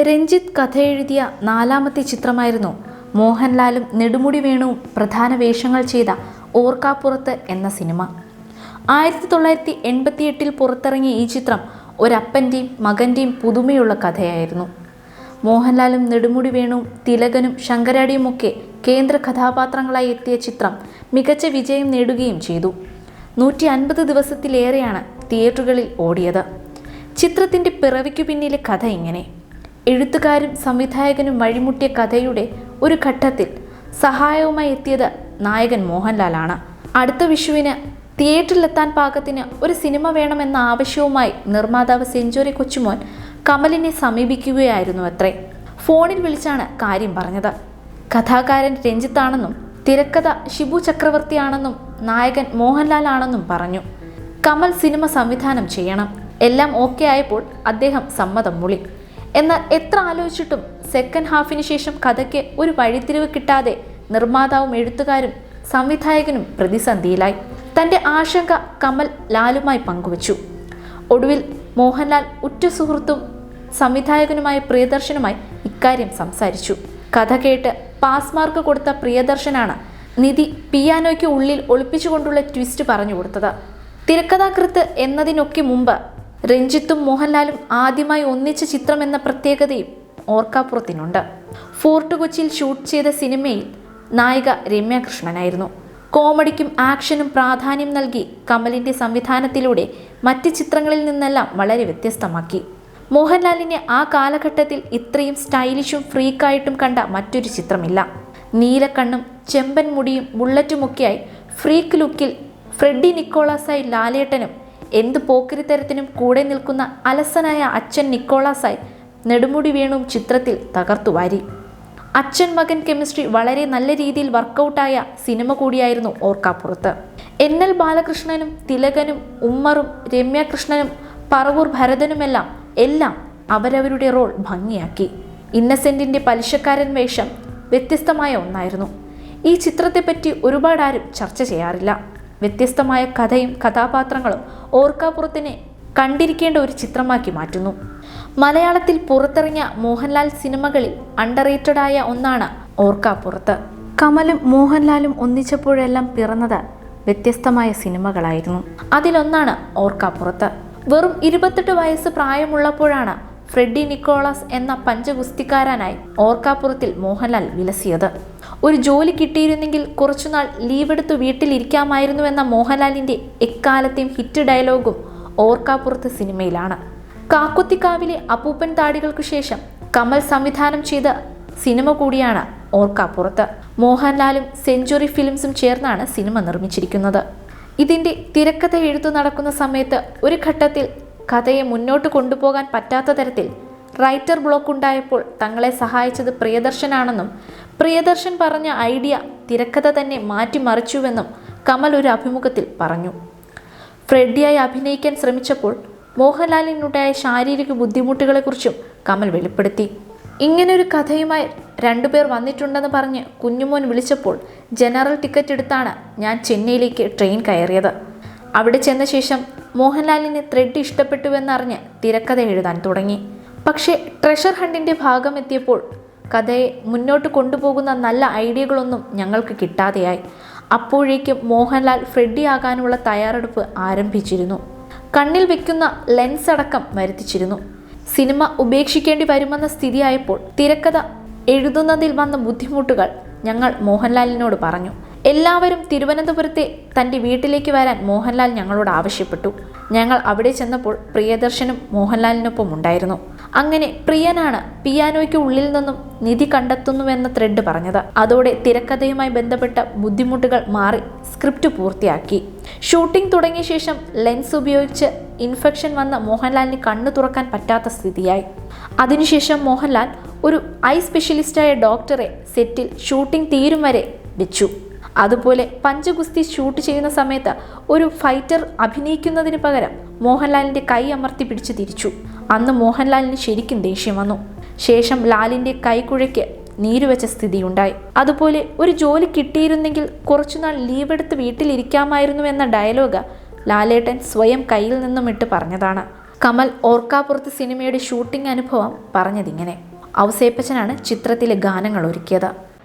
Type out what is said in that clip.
രഞ്ജിത്ത് കഥയെഴുതിയ നാലാമത്തെ ചിത്രമായിരുന്നു. മോഹൻലാലും നെടുമുടി വേണുവും പ്രധാന വേഷങ്ങൾ ചെയ്ത ഓർക്കാപ്പുറത്ത് എന്ന സിനിമ. ആയിരത്തി തൊള്ളായിരത്തി എൺപത്തിയെട്ടിൽ പുറത്തിറങ്ങിയ ഈ ചിത്രം ഒരപ്പന്റെയും മകന്റെയും പുതുമയുള്ള കഥയായിരുന്നു. മോഹൻലാലും നെടുമുടി വേണുവും തിലകനും ശങ്കരാടിയുമൊക്കെ കേന്ദ്ര കഥാപാത്രങ്ങളായി എത്തിയ ചിത്രം മികച്ച വിജയം നേടുകയും ചെയ്തു. നൂറ്റി അൻപത് ദിവസത്തിലേറെയാണ് തിയേറ്ററുകളിൽ ഓടിയത്. ചിത്രത്തിന്റെ പിറവിക്കു പിന്നിലെ കഥ ഇങ്ങനെ. എഴുത്തുകാരും സംവിധായകനും വഴിമുട്ടിയ കഥയുടെ ഒരു ഘട്ടത്തിൽ സഹായവുമായി എത്തിയത് നായകൻ മോഹൻലാലാണ്. അടുത്ത വിഷുവിന് തിയേറ്ററിലെത്താൻ പാകത്തിന് ഒരു സിനിമ വേണമെന്ന ആവശ്യവുമായി നിർമ്മാതാവ് സെഞ്ചുറി കൊച്ചുമോൻ കമലിനെ സമീപിക്കുകയായിരുന്നു അത്രേ. ഫോണിൽ വിളിച്ചാണ് കാര്യം പറഞ്ഞത്. കഥാകാരൻ രഞ്ജിത്താണെന്നും തിരക്കഥ ഷിബു ചക്രവർത്തിയാണെന്നും നായകൻ മോഹൻലാലാണെന്നും പറഞ്ഞു. കമൽ സിനിമ സംവിധാനം ചെയ്യണം. എല്ലാം ഓക്കെ ആയപ്പോൾ അദ്ദേഹം സമ്മതം മൂളി. എന്നാൽ എത്ര ആലോചിച്ചിട്ടും സെക്കൻഡ് ഹാഫിന് ശേഷം കഥയ്ക്ക് ഒരു വഴിത്തിരിവ് കിട്ടാതെ നിർമ്മാതാവും എഴുത്തുകാരും സംവിധായകനും പ്രതിസന്ധിയിലായി. തന്റെ ആശങ്ക കമൽ ലാലുമായി പങ്കുവച്ചു. ഒടുവിൽ മോഹൻലാൽ ഉറ്റ സുഹൃത്തും സംവിധായകനുമായ പ്രിയദർശനുമായി ഇക്കാര്യം സംസാരിച്ചു. കഥ കേട്ട് പാസ് മാർക്ക് കൊടുത്ത പ്രിയദർശനാണ് നിധി പിയാനോയ്ക്ക് ഉള്ളിൽ ഒളിപ്പിച്ചുകൊണ്ടുള്ള ട്വിസ്റ്റ് പറഞ്ഞു കൊടുത്തത്. തിരക്കഥാകൃത്ത് എന്നതിനൊക്കെ മുമ്പ് രഞ്ജിത്തും മോഹൻലാലും ആദ്യമായി ഒന്നിച്ച ചിത്രം എന്ന പ്രത്യേകതയും ഓർക്കാപ്പുറത്തിനുണ്ട്. ഫോർട്ട് കൊച്ചിയിൽ ഷൂട്ട് ചെയ്ത സിനിമയിൽ നായിക രമ്യ കൃഷ്ണനായിരുന്നു കോമഡിക്കും ആക്ഷനും പ്രാധാന്യം നൽകി കമലിന്റെ സംവിധാനത്തിലൂടെ മറ്റ് ചിത്രങ്ങളിൽ നിന്നെല്ലാം വളരെ വ്യത്യസ്തമാക്കി. മോഹൻലാലിനെ ആ കാലഘട്ടത്തിൽ ഇത്രയും സ്റ്റൈലിഷും ഫ്രീക്കായിട്ടും കണ്ട മറ്റൊരു ചിത്രമില്ല. നീലക്കണ്ണും ചെമ്പൻ മുടിയും ബുള്ളറ്റുമൊക്കെയായി ഫ്രീക്ക് ലുക്കിൽ ഫ്രെഡി നിക്കോളാസായി ലാലേട്ടനും എന്ത് പോക്കിരിത്തരത്തിനും കൂടെ നിൽക്കുന്ന അലസനായ അച്ഛൻ നിക്കോളാസായി നെടുമുടി വേണും ചിത്രത്തിൽ തകർത്തുവാരി അച്ഛൻ മകൻ കെമിസ്ട്രി വളരെ നല്ല രീതിയിൽ വർക്കൗട്ടായ സിനിമ കൂടിയായിരുന്നു ഓർക്കാപ്പുറത്ത്. എൻ എൽ ബാലകൃഷ്ണനും തിലകനും ഉമ്മറും രമ്യകൃഷ്ണനും പറവൂർ ഭരതനുമെല്ലാം എല്ലാം അവരവരുടെ റോൾ ഭംഗിയാക്കി. ഇന്നസെന്റിന്റെ പലിശക്കാരൻ വേഷം വ്യത്യസ്തമായ ഒന്നായിരുന്നു. ഈ ചിത്രത്തെപ്പറ്റി ഒരുപാട് ആരും ചർച്ച ചെയ്യാറില്ല. വ്യത്യസ്തമായ കഥയും കഥാപാത്രങ്ങളും ഓർക്കാപ്പുറത്തിനെ കണ്ടിരിക്കേണ്ട ഒരു ചിത്രമാക്കി മാറ്റുന്നു. മലയാളത്തിൽ പുറത്തിറങ്ങിയ മോഹൻലാൽ സിനിമകളിൽ അണ്ടർറേറ്റഡ് ആയ ഒന്നാണ് ഓർക്കാപ്പുറത്ത് കമലും മോഹൻലാലും ഒന്നിച്ചപ്പോഴെല്ലാം പിറന്നത് വ്യത്യസ്തമായ സിനിമകളായിരുന്നു. അതിലൊന്നാണ് ഓർക്കാപ്പുറത്ത് വെറും ഇരുപത്തെട്ട് വയസ്സ് പ്രായമുള്ളപ്പോഴാണ് ഫ്രെഡി നിക്കോളാസ് എന്ന പഞ്ചഗുസ്തിക്കാരനായി ഓർക്കാപ്പുറത്തിൽ മോഹൻലാൽ വിലസിയത്. ഒരു ജോലി കിട്ടിയിരുന്നെങ്കിൽ കുറച്ചുനാൾ ലീവെടുത്ത് വീട്ടിലിരിക്കാമായിരുന്നുവെന്ന മോഹൻലാലിന്റെ എക്കാലത്തെയും ഹിറ്റ് ഡയലോഗും ഓർക്കാപ്പുറത്ത് സിനിമയിലാണ്. കാക്കുത്തിക്കാവിലെ അപ്പൂപ്പൻ താടികൾക്കു ശേഷം കമൽ സംവിധാനം ചെയ്ത സിനിമ കൂടിയാണ് ഓർക്കാപ്പുറത്ത് മോഹൻലാലും സെഞ്ചുറി ഫിലിംസും ചേർന്നാണ് സിനിമ നിർമ്മിച്ചിരിക്കുന്നത്. ഇതിന്റെ തിരക്കഥ എഴുത്തു നടക്കുന്ന സമയത്ത് ഒരു ഘട്ടത്തിൽ കഥയെ മുന്നോട്ട് കൊണ്ടുപോകാൻ പറ്റാത്ത തരത്തിൽ റൈറ്റർ ബ്ലോക്ക് ഉണ്ടായപ്പോൾ തങ്ങളെ സഹായിച്ചത് പ്രിയദർശനാണെന്നും പ്രിയദർശൻ പറഞ്ഞ ഐഡിയ തിരക്കഥ തന്നെ മാറ്റിമറിച്ചുവെന്നും കമൽ ഒരു അഭിമുഖത്തിൽ പറഞ്ഞു. ഫ്രെഡിയായി അഭിനയിക്കാൻ ശ്രമിച്ചപ്പോൾ മോഹൻലാലിനുണ്ടായ ശാരീരിക ബുദ്ധിമുട്ടുകളെക്കുറിച്ചും കമൽ വെളിപ്പെടുത്തി. ഇങ്ങനൊരു കഥയുമായി രണ്ടുപേർ വന്നിട്ടുണ്ടെന്ന് പറഞ്ഞ് കുഞ്ഞുമോൻ വിളിച്ചപ്പോൾ ജനറൽ ടിക്കറ്റ് എടുത്താണ് ഞാൻ ചെന്നൈയിലേക്ക് ട്രെയിൻ കയറിയത്. അവിടെ ചെന്ന ശേഷം മോഹൻലാലിന് ത്രെഡ് ഇഷ്ടപ്പെട്ടുവെന്നറിഞ്ഞ് തിരക്കഥ എഴുതാൻ തുടങ്ങി. പക്ഷേ ട്രഷർ ഹണ്ടിന്റെ ഭാഗം എത്തിയപ്പോൾ കഥയെ മുന്നോട്ട് കൊണ്ടുപോകുന്ന നല്ല ഐഡിയകളൊന്നും ഞങ്ങൾക്ക് കിട്ടാതെയായി. അപ്പോഴേക്കും മോഹൻലാൽ ഫ്രെഡി ആകാനുള്ള തയ്യാറെടുപ്പ് ആരംഭിച്ചിരുന്നു. കണ്ണിൽ വെക്കുന്ന ലെൻസ് അടക്കം വരുത്തിച്ചിരുന്നു. സിനിമ ഉപേക്ഷിക്കേണ്ടി വരുമെന്ന സ്ഥിതിയായപ്പോൾ തിരക്കഥ എഴുതുന്നതിൽ വന്ന ബുദ്ധിമുട്ടുകൾ ഞങ്ങൾ മോഹൻലാലിനോട് പറഞ്ഞു. എല്ലാവരും തിരുവനന്തപുരത്തെ തന്റെ വീട്ടിലേക്ക് വരാൻ മോഹൻലാൽ ഞങ്ങളോട് ആവശ്യപ്പെട്ടു. ഞങ്ങൾ അവിടെ ചെന്നപ്പോൾ പ്രിയദർശനും മോഹൻലാലിനൊപ്പം ഉണ്ടായിരുന്നു. അങ്ങനെ പ്രിയനാണ് പിയാനോയ്ക്ക് ഉള്ളിൽ നിന്നും നിധി കണ്ടെത്തുന്നുവെന്ന ത്രെഡ് പറഞ്ഞത്. അതോടെ തിരക്കഥയുമായി ബന്ധപ്പെട്ട ബുദ്ധിമുട്ടുകൾ മാറി സ്ക്രിപ്റ്റ് പൂർത്തിയാക്കി. ഷൂട്ടിംഗ് തുടങ്ങിയ ശേഷം ലെൻസ് ഉപയോഗിച്ച് ഇൻഫെക്ഷൻ വന്ന മോഹൻലാലിന് കണ്ണു തുറക്കാൻ പറ്റാത്ത സ്ഥിതിയായി. അതിനുശേഷം മോഹൻലാൽ ഒരു ഐ സ്പെഷ്യലിസ്റ്റായ ഡോക്ടറെ സെറ്റിൽ ഷൂട്ടിംഗ് തീരും വരെ വെച്ചു. അതുപോലെ പഞ്ചഗുസ്തി ഷൂട്ട് ചെയ്യുന്ന സമയത്ത് ഒരു ഫൈറ്റർ അഭിനയിക്കുന്നതിന് പകരം മോഹൻലാലിന്റെ കൈ അമർത്തി പിടിച്ച് തിരിച്ചു. അന്ന് മോഹൻലാലിന് ശരിക്കും ദേഷ്യം വന്നു. ശേഷം ലാലിന്റെ കൈക്കുഴയ്ക്ക് നീരുവെച്ച സ്ഥിതിയുണ്ടായി. അതുപോലെ ഒരു ജോലി കിട്ടിയിരുന്നെങ്കിൽ കുറച്ചുനാൾ ലീവ് എടുത്ത് വീട്ടിലിരിക്കാമായിരുന്നു എന്ന ഡയലോഗ് ലാലേട്ടൻ സ്വയം കയ്യിൽ നിന്നും ഇട്ട് പറഞ്ഞതാണ്. കമൽ ഓർക്കാപ്പുറത്ത് സിനിമയുടെ ഷൂട്ടിംഗ് അനുഭവം പറഞ്ഞതിങ്ങനെ. ഔസേപ്പച്ചനാണ് ചിത്രത്തിലെ ഗാനങ്ങൾ ഒരുക്കിയത്.